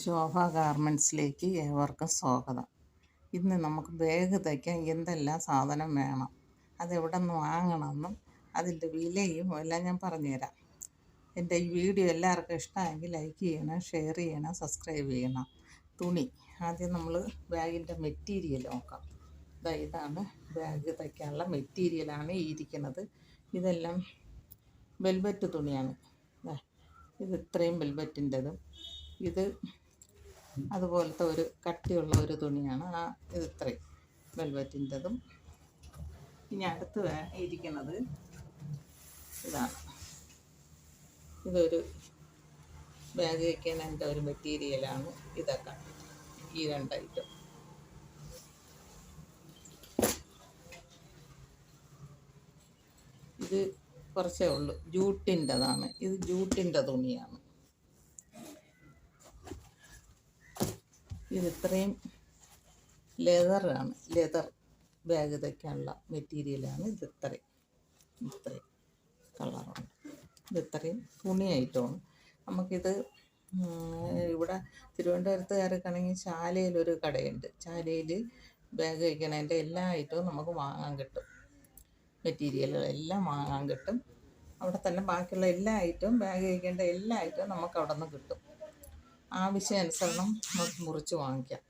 ശോഭ ഗാർമെന്റ്സിലേക്ക് ഏവർക്കും സ്വാഗതം. ഇന്ന് നമുക്ക് ബാഗ് തയ്ക്കാൻ എന്തെല്ലാം സാധനം വേണം അതെവിടെ നിന്ന് വാങ്ങണമെന്നും അതിന്റെ വിലയും എല്ലാം ഞാൻ പറഞ്ഞുതരാം. എന്റെ ഈ വീഡിയോ എല്ലാവർക്കും ഇഷ്ടമായെങ്കിൽ ലൈക്ക് ചെയ്യണം ഷെയർ ചെയ്യണം സബ്സ്ക്രൈബ് ചെയ്യണം. തുണി ആദ്യം നമ്മൾ ബാഗിന്റെ മെറ്റീരിയൽ നോക്കാം. ഇതാ ഇതാണ് ബാഗ് തയ്ക്കാനുള്ള മെറ്റീരിയലാണ് ഈ ഇരിക്കുന്നത്. ഇതെല്ലാം വെൽവെറ്റ് തുണിയാണ്. ഇത് ഇത്രയും വെൽവെറ്റിന്റെതും. ഇത് അതുപോലത്തെ ഒരു കട്ടിയുള്ള ഒരു തുണിയാണ് ആ ഇത് ഇത്രയും വെൽവെറ്റിന്റെതും. ഇനി അടുത്ത് ഇരിക്കുന്നത് ഇതാണ് ഇതൊരു ബാഗ് വയ്ക്കാൻ എന്റെ ഒരു മെറ്റീരിയലാണ് ഇതൊക്കെ ഈ രണ്ട് ഐറ്റം ഇത് കുറച്ചേ ഉള്ളൂ. ജൂട്ടിന്റെതാണ്. ഇത് ജൂട്ടിന്റെ തുണിയാണ്. ഇത് ഇത്രയും ലെതറാണ്. ലെതർ ബാഗ് തയ്ക്കാനുള്ള മെറ്റീരിയലാണ് ഇത് ഇത്രയും ഇത്രയും കളറുണ്ട്. ഇത് ഇത്രയും തുണിയായിട്ടാണ്. നമുക്കിത് ഇവിടെ ഇവിടെ തിരുവനന്തപുരത്തുകാർക്കാണെങ്കിൽ ചാലയിലൊരു കടയുണ്ട്. ചാലയിൽ ബാഗ് വയ്ക്കണതിന്റെ എല്ലാ ഐറ്റവും നമുക്ക് വാങ്ങാൻ കിട്ടും. മെറ്റീരിയലുകളെല്ലാം വാങ്ങാൻ കിട്ടും. അവിടെ തന്നെ ബാക്കിയുള്ള എല്ലാ ഐറ്റവും ബാഗ് വയ്ക്കേണ്ട എല്ലാ ഐറ്റവും നമുക്ക് അവിടെ നിന്ന് കിട്ടും. ആവശ്യാനുസരണം നമുക്ക് മുറിച്ച് വാങ്ങിക്കാം.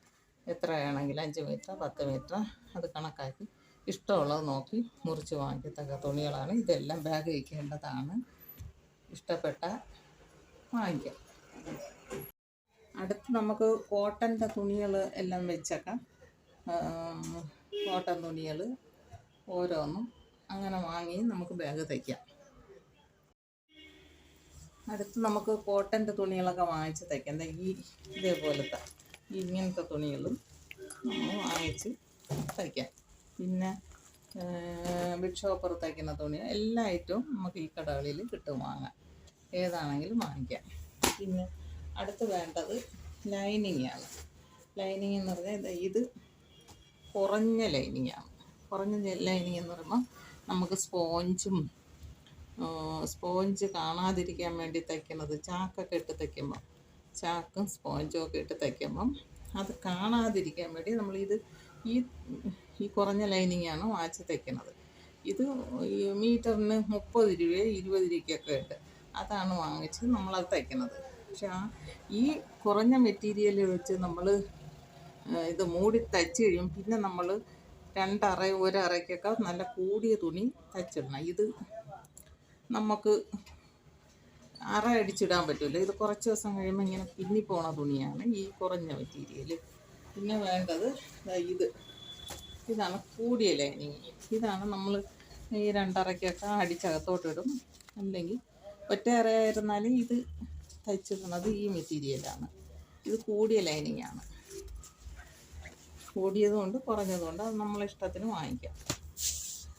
എത്ര വേണമെങ്കിലും അഞ്ച് മീറ്റർ പത്ത് മീറ്റർ അത് കണക്കാക്കി ഇഷ്ടമുള്ളത് നോക്കി മുറിച്ച് വാങ്ങിക്കത്തക്ക തുണികളാണ്. ഇതെല്ലാം ബാഗ് വയ്ക്കേണ്ടതാണ് ഇഷ്ടപ്പെട്ട വാങ്ങിക്കാം. അടുത്ത് നമുക്ക് കോട്ടന്റെ തുണികൾ എല്ലാം വെച്ചേക്കാം. കോട്ടൺ തുണികൾ ഓരോന്നും അങ്ങനെ വാങ്ങി നമുക്ക് ബാഗ് തയ്ക്കാം. അടുത്ത് നമുക്ക് കോട്ടന്റെ തുണികളൊക്കെ വാങ്ങിച്ച് തയ്ക്കാം. ഈ ഇതേപോലത്തെ ഇങ്ങനത്തെ തുണികളും വാങ്ങിച്ച് തയ്ക്കാം. പിന്നെ ബിഗ് ഷോപ്പർ തയ്ക്കുന്ന തുണി എല്ലാ ഐറ്റവും നമുക്ക് ഈ കടകളിൽ കിട്ടും വാങ്ങാം ഏതാണെങ്കിലും വാങ്ങിക്കാം. പിന്നെ അടുത്ത് വേണ്ടത് ലൈനിങ്ങാണ്. ലൈനിങ് എന്ന് പറഞ്ഞാൽ ഇത് കുറഞ്ഞ ലൈനിങ് ആണ് കുറഞ്ഞ ലൈനിങ് എന്ന് പറയുമ്പോൾ നമുക്ക് സ്പോഞ്ചും സ്പോഞ്ച് കാണാതിരിക്കാൻ വേണ്ടി തയ്ക്കുന്നത് ചാക്കൊക്കെ ഇട്ട് തയ്ക്കുമ്പം. ചാക്കും സ്പോഞ്ചും ഒക്കെ ഇട്ട് തയ്ക്കുമ്പം അത് കാണാതിരിക്കാൻ വേണ്ടി നമ്മളിത് ഈ ഈ കുറഞ്ഞ ലൈനിങ്ങാണ് വാച്ച് തയ്ക്കുന്നത് ഇത് മീറ്ററിന് മുപ്പത് രൂപ ഇരുപത് രൂപയ്ക്കൊക്കെ ഉണ്ട്. അതാണ് വാങ്ങിച്ച് നമ്മളത് തയ്ക്കുന്നത് പക്ഷെ ആ ഈ കുറഞ്ഞ മെറ്റീരിയൽ വെച്ച് നമ്മൾ ഇത് മൂടി തയ്ച്ച് കഴിയും പിന്നെ നമ്മൾ രണ്ടറ ഒരറയ്ക്കൊക്കെ നല്ല കൂടിയ തുണി തയ്ച്ചിടണം. ഇത് നമുക്ക് അറ അടിച്ചിടാൻ പറ്റില്ല ഇത് കുറച്ച് ദിവസം കഴിയുമ്പോൾ ഇങ്ങനെ പിന്നി പോണ തുണിയാണ് ഈ കുറഞ്ഞ മെറ്റീരിയൽ പിന്നെ വേണ്ടത് ഇത്. ഇതാണ് കൂടിയ ലൈനിങ് ഇതാണ് നമ്മൾ ഈ രണ്ടറയ്ക്കൊക്കെ അടിച്ചകത്തോട്ടിടും. അല്ലെങ്കിൽ ഒറ്റ അറയായിരുന്നാലും ഇത് തയ്ച്ചിടുന്നത് ഈ മെറ്റീരിയലാണ് ഇത് കൂടിയ ലൈനിങ് ആണ്. കൂടിയതുകൊണ്ട് കുറഞ്ഞതുകൊണ്ട് അത് നമ്മളെ ഇഷ്ടത്തിന് വാങ്ങിക്കാം.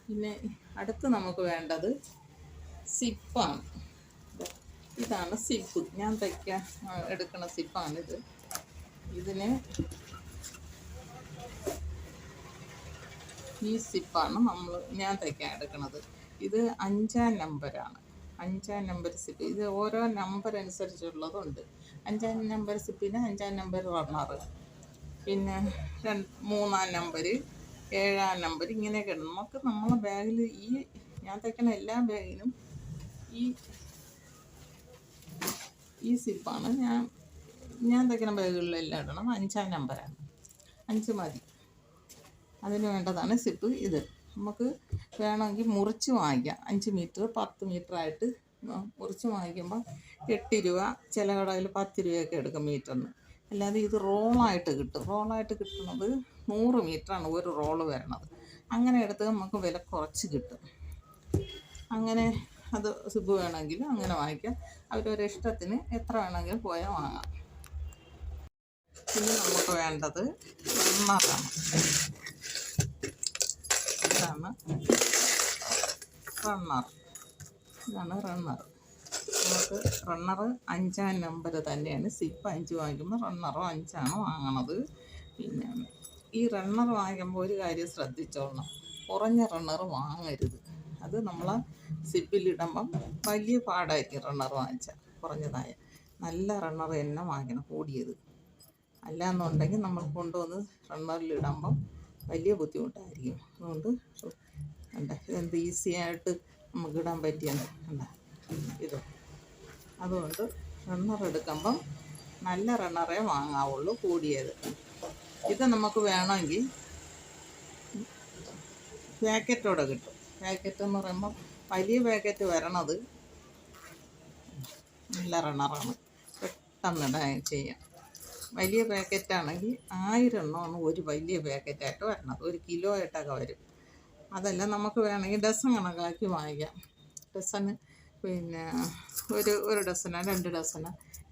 പിന്നെ അടുത്ത് നമുക്ക് വേണ്ടത് സിപ്പാണ്. ഇതാണ് സിപ്പ്. ഞാൻ തയ്ക്കാൻ എടുക്കുന്ന സിപ്പാണിത്. ഇതിന് ഈ സിപ്പാണ് നമ്മൾ ഞാൻ തയ്ക്കാൻ എടുക്കുന്നത് ഇത് അഞ്ചാം നമ്പറാണ് അഞ്ചാം നമ്പർ സിപ്പ്. ഇത് ഓരോ നമ്പർ അനുസരിച്ചുള്ളതുണ്ട്. അഞ്ചാം നമ്പർ സിപ്പിന് അഞ്ചാം നമ്പർ റണ്ണർ പിന്നെ രണ്ട് മൂന്നാം നമ്പർ ഏഴാം നമ്പർ ഇങ്ങനെയൊക്കെ നമുക്ക് നമ്മളെ ബാഗിൽ ഈ ഞാൻ തയ്ക്കുന്ന എല്ലാ ബാഗിനും ഈ ഈ സിപ്പാണ്. ഞാൻ ഞാൻ തയ്ക്കുന്ന ബാഗുകളിലെല്ലാം ഇടണം. അഞ്ചാം നമ്പറാണ്. അഞ്ച് മതി. അതിന് വേണ്ടതാണ് സിപ്പ് ഇത്. നമുക്ക് വേണമെങ്കിൽ മുറിച്ച് വാങ്ങിക്കാം. അഞ്ച് മീറ്റർ പത്ത് മീറ്റർ ആയിട്ട് മുറിച്ച് വാങ്ങിക്കുമ്പോൾ എട്ട് രൂപ ചില കടയിൽ പത്ത് രൂപയൊക്കെ എടുക്കും മീറ്ററിന്. അല്ലാതെ ഇത് റോളായിട്ട് കിട്ടും. റോളായിട്ട് കിട്ടുന്നത് നൂറ് മീറ്ററാണ് ഒരു റോൾ വരണത്. അങ്ങനെ എടുത്ത് നമുക്ക് വില കുറച്ച് കിട്ടും. അങ്ങനെ അത് സിബ് വേണമെങ്കിൽ അങ്ങനെ വാങ്ങിക്കാം. അവരൊരു ഇഷ്ടത്തിന് എത്ര വേണമെങ്കിലും പോയാൽ വാങ്ങാം. പിന്നെ നമുക്ക് വേണ്ടത് റണ്ണറാണ് ഇതാണ് റണ്ണർ. ഇതാണ് റണ്ണർ. നമുക്ക് റണ്ണർ അഞ്ചാം നമ്പർ തന്നെയാണ്. സിപ്പ് അഞ്ച് വാങ്ങിക്കുമ്പോൾ റണ്ണറോ അഞ്ചാണ് വാങ്ങണത്. പിന്നെ ഈ റണ്ണർ വാങ്ങിക്കുമ്പോൾ ഒരു കാര്യം ശ്രദ്ധിച്ചോളണം. കുറഞ്ഞ റണ്ണർ വാങ്ങരുത്. അത് നമ്മൾ സിപ്പിലിടുമ്പം വലിയ പാടായിരിക്കും റണ്ണർ വാങ്ങിച്ചാൽ കുറഞ്ഞതായ. നല്ല റണ്ണർ തന്നെ വാങ്ങിക്കണം കൂടിയത്. അല്ലാന്നുണ്ടെങ്കിൽ നമ്മൾ കൊണ്ടുവന്ന് റണ്ണറിലിടുമ്പം വലിയ ബുദ്ധിമുട്ടായിരിക്കും. അതുകൊണ്ട് ഉണ്ട് ഇതെന്ത് ഈസി ആയിട്ട് നമുക്ക് ഇടാൻ പറ്റിയാണ് കണ്ട ഇത്. അതുകൊണ്ട് റണ്ണർ എടുക്കുമ്പം നല്ല റണ്ണറേ വാങ്ങാവുള്ളൂ കൂടിയത്. ഇത് നമുക്ക് വേണമെങ്കിൽ പാക്കറ്റോടെ കിട്ടും. പാക്കറ്റെന്ന് പറയുമ്പോൾ വലിയ പാക്കറ്റ് വരണത് നല്ല റണ്ണറാണ് പെട്ടെന്ന് ചെയ്യാം. വലിയ പാക്കറ്റാണെങ്കിൽ ആയിരം എണ്ണമാണ് ഒരു വലിയ പാക്കറ്റായിട്ട് വരണത്. ഒരു കിലോ ആയിട്ടൊക്കെ വരും. അതല്ല നമുക്ക് വേണമെങ്കിൽ ഡസൺ കണക്കാക്കി വാങ്ങിക്കാം. ഡസന് പിന്നെ ഒരു ഒരു ഡസനോ രണ്ട് ഡസന്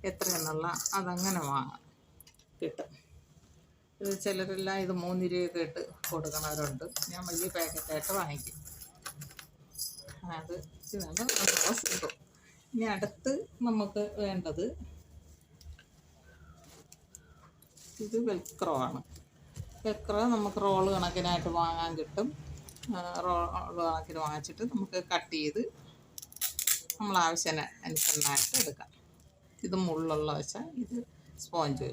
എത്രയെന്നുള്ള അതങ്ങനെ വാങ്ങാം. കിട്ടും. ഇത് ചിലരെല്ലാം ഇത് മൂന്ന് രൂപയൊക്കെ ഇട്ട് കൊടുക്കണവരുണ്ട് ഞാൻ വലിയ പാക്കറ്റായിട്ട് വാങ്ങിക്കും. അത് ഇതാണ് റോസ് കിട്ടും ഇനി അടുത്ത് നമുക്ക് വേണ്ടത് ഇത് വെൽക്രോ ആണ്. വെൽക്രോ നമുക്ക് റോൾ കണക്കിനായിട്ട് വാങ്ങാൻ കിട്ടും. റോൾ കണക്കിന് വാങ്ങിച്ചിട്ട് നമുക്ക് കട്ട് ചെയ്ത് നമ്മൾ ആവശ്യത്തിന് അനുസരണമായിട്ട് എടുക്കാം. ഇത് മുള്ളുള്ള വെച്ചാൽ ഇത് സ്പോഞ്ച്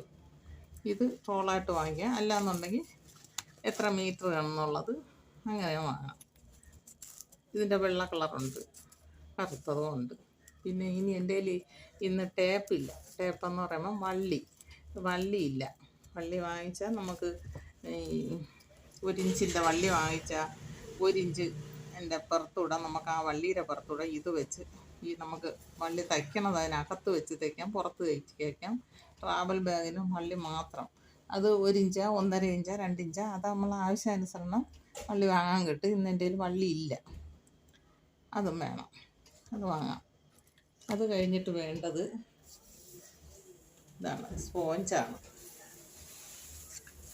ഇത് റോളായിട്ട് വാങ്ങിക്കുക. അല്ലാന്നുണ്ടെങ്കിൽ എത്ര മീറ്റർ വേണമെന്നുള്ളത് അങ്ങനെ വാങ്ങാം. ഇതിന്റെ വെള്ള കളറുണ്ട് കറുത്തതും ഉണ്ട്. പിന്നെ ഇനി എന്റെ കയ്യിൽ ഇന്ന് ടേപ്പില്ല ടേപ്പെന്ന് പറയുമ്പോൾ വള്ളി വള്ളിയില്ല വള്ളി വാങ്ങിച്ചാൽ നമുക്ക് ഒരു ഇഞ്ചിന്റെ വള്ളി വാങ്ങിച്ചാൽ ഒരു ഇഞ്ച് എന്റെ പുറത്തൂടെ നമുക്ക് ആ വള്ളിയുടെ പുറത്തൂടെ ഇത് വെച്ച് ഈ നമുക്ക് വള്ളി തയ്ക്കണത് അതിനകത്ത് വെച്ച് തയ്ക്കാം പുറത്ത് തയ്ച്ച് തയ്ക്കാം. ട്രാവൽ ബാഗിന് വള്ളി മാത്രം. അത് ഒരു ഇഞ്ചാ ഒന്നര ഇഞ്ചാ രണ്ട് ഇഞ്ചാ അത് നമ്മൾ ആവശ്യാനുസരണം വള്ളി വാങ്ങാൻ കിട്ടും. ഇന്ന് എന്റെ കയ്യിൽ ഇല്ല. അതും വേണം. അത് വാങ്ങാം. അത് കഴിഞ്ഞിട്ട് വേണ്ടത് ഇതാണ് സ്പോഞ്ചാണ്.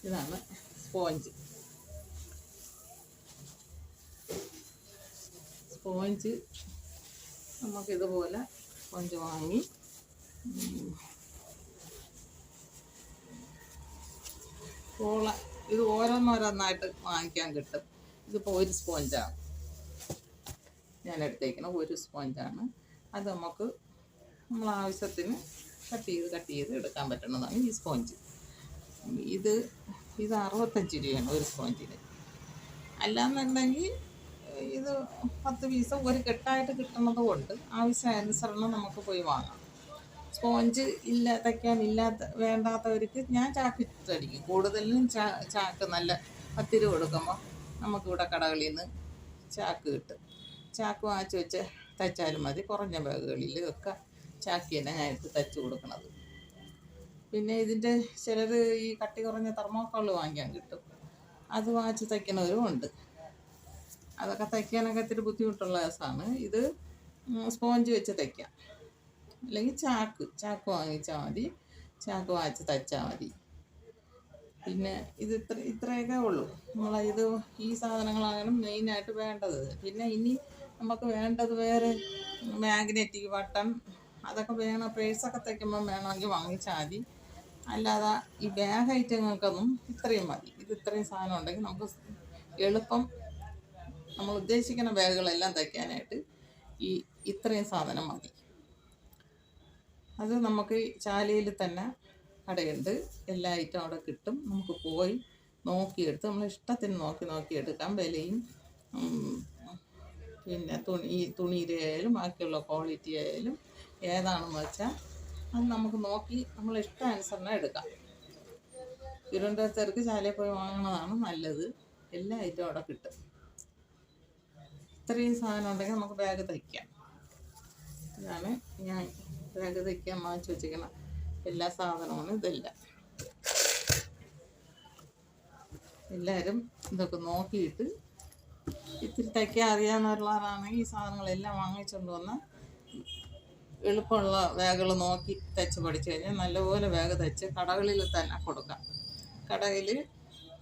ഇതാണ് സ്പോഞ്ച്. സ്പോഞ്ച് നമുക്കിതുപോലെ സ്പോഞ്ച് വാങ്ങി ഇത് ഓരോന്നോരോന്നായിട്ട് വാങ്ങിക്കാൻ കിട്ടും. ഇതിപ്പോൾ ഒരു സ്പോഞ്ചാണ്. ഞാൻ എടുത്തേക്കുന്ന ഒരു സ്പോഞ്ചാണ്. അത് നമുക്ക് നമ്മൾ ആവശ്യത്തിന് കട്ട് ചെയ്ത് കട്ട് ചെയ്ത് എടുക്കാൻ പറ്റുന്നതാണ് ഈ സ്പോഞ്ച്. ഇത് ഇത് അറുപത്തഞ്ച് രൂപയാണ് ഒരു സ്പോഞ്ചിന്. അല്ലാന്നുണ്ടെങ്കിൽ ഇത് പത്ത് പീസ് ഒരു കെട്ടായിട്ട് കിട്ടുന്നത് കൊണ്ട് ആവശ്യാനുസരണം നമുക്ക് പോയി വാങ്ങാം. സ്പോഞ്ച് ഇല്ല തയ്ക്കാൻ ഇല്ലാത്ത വേണ്ടാത്തവർക്ക് ഞാൻ ചാക്കിട്ടടിക്കും കൂടുതലും ചാ ചാക്ക് നല്ല പത്ത് രൂപ കൊടുക്കുമ്പോൾ നമുക്കിവിടെ കടകളിൽ നിന്ന് ചാക്ക് കിട്ടും. ചാക്ക് വാങ്ങിച്ച് വെച്ച് തയ്ച്ചാലും മതി. കുറഞ്ഞ ബാഗുകളിൽ ഒക്കെ ചാക്കി തന്നെ എടുത്ത് തയ്ച്ച് കൊടുക്കുന്നത് പിന്നെ ഇതിന്റെ ചിലത് ഈ കട്ടി കുറഞ്ഞ തെർമോക്കോൾ വാങ്ങിക്കാൻ കിട്ടും. അത് വാങ്ങിച്ച് തയ്ക്കുന്നവരും ഉണ്ട്. അതൊക്കെ തയ്ക്കാനൊക്കെ ഇത്തിരി ബുദ്ധിമുട്ടുള്ള രസമാണ് ഇത് സ്പോഞ്ച് വെച്ച് തയ്ക്കാം. അല്ലെങ്കിൽ ചാക്ക് ചാക്ക് വാങ്ങിച്ചാൽ മതി. ചാക്ക് വാങ്ങിച്ച് തയ്ച്ചാൽ മതി. പിന്നെ ഇത് ഇത്ര ഇത്രയൊക്കെ ഉള്ളൂ. നമ്മൾ ഇത് ഈ സാധനങ്ങളാണ് മെയിനായിട്ട് വേണ്ടത്. പിന്നെ ഇനി നമുക്ക് വേണ്ടത് വേറെ മാഗ്നറ്റിക് ബട്ടൺ അതൊക്കെ വേണം? പേഴ്സൊക്കെ തയ്ക്കുമ്പോൾ വേണമെങ്കിൽ വാങ്ങിച്ചാൽ മതി. അല്ലാതെ ഈ ബാഗ് ഐറ്റങ്ങൾക്കൊന്നും ഇത്രയും മതി. ഇത് ഇത്രയും സാധനം ഉണ്ടെങ്കിൽ നമുക്ക് എളുപ്പം നമ്മൾ ഉദ്ദേശിക്കുന്ന ബാഗുകളെല്ലാം തയ്ക്കാനായിട്ട് ഈ ഇത്രയും സാധനം മതി. അത് നമുക്ക് ചാലയിൽ തന്നെ കടയുണ്ട്. എല്ലാ ഐറ്റം അവിടെ കിട്ടും. നമുക്ക് പോയി നോക്കിയെടുത്ത് നമ്മൾ ഇഷ്ടത്തിന് നോക്കി നോക്കി എടുക്കാം വിലയും പിന്നെ തുണി ഈ തുണിയുടെ ആയാലും ബാക്കിയുള്ള ക്വാളിറ്റി ആയാലും ഏതാണെന്ന് വെച്ചാൽ അത് നമുക്ക് നോക്കി നമ്മൾ ഇഷ്ടാനുസരണം എടുക്കാം. തിരുവനന്തപുരത്തേക്ക് ചാലയിൽ പോയി വാങ്ങുന്നതാണ് നല്ലത്. എല്ലാ ഐറ്റവും അവിടെ കിട്ടും. ഇത്രയും സാധനം ഉണ്ടെങ്കിൽ നമുക്ക് ബാഗ് തയ്ക്കാം. ഇതാണ് ഞാൻ ബാഗ് തയ്ക്കാൻ വാങ്ങിച്ചു വെച്ചിരിക്കുന്ന എല്ലാ സാധനവും ഇതെല്ലാം. എല്ലാവരും ഇതൊക്കെ നോക്കിയിട്ട് ഇത്തിരി തയ്ക്കാൻ അറിയാവുന്നവരുള്ളവരാണെങ്കിൽ ഈ സാധനങ്ങളെല്ലാം വാങ്ങിച്ചുകൊണ്ട് വന്ന് എളുപ്പമുള്ള ബാഗുകൾ നോക്കി തയ്ച്ച് പഠിച്ചു കഴിഞ്ഞാൽ നല്ലപോലെ ബാഗ് തയ്ച്ച് കടകളിൽ തന്നെ കൊടുക്കാം. കടയിൽ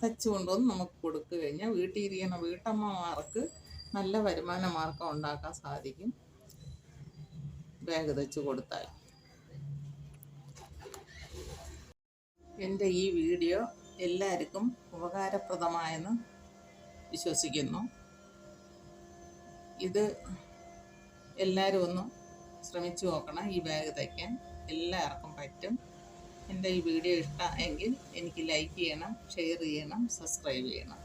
തയ്ച്ച് കൊണ്ടുവന്ന് നമുക്ക് കൊടുത്തു കഴിഞ്ഞാൽ വീട്ടിൽ ഇരിക്കുന്ന വീട്ടമ്മമാർക്ക് നല്ല വരുമാന മാർഗം ഉണ്ടാക്കാൻ സാധിക്കും. ബാഗ് തയ്ച്ച് കൊടുത്താൽ. എന്റെ ഈ വീഡിയോ എല്ലാവർക്കും ഉപകാരപ്രദമായെന്ന് വിശ്വസിക്കുന്നു. ഇത് എല്ലാവരും ഒന്ന് ശ്രമിച്ചു നോക്കണം ഈ ബാഗ് തയ്ക്കാൻ. എല്ലാവർക്കും പറ്റും. എന്റെ ഈ വീഡിയോ ഇഷ്ടമെങ്കിൽ എനിക്ക് ലൈക്ക് ചെയ്യണം ഷെയർ ചെയ്യണം സബ്സ്ക്രൈബ് ചെയ്യണം.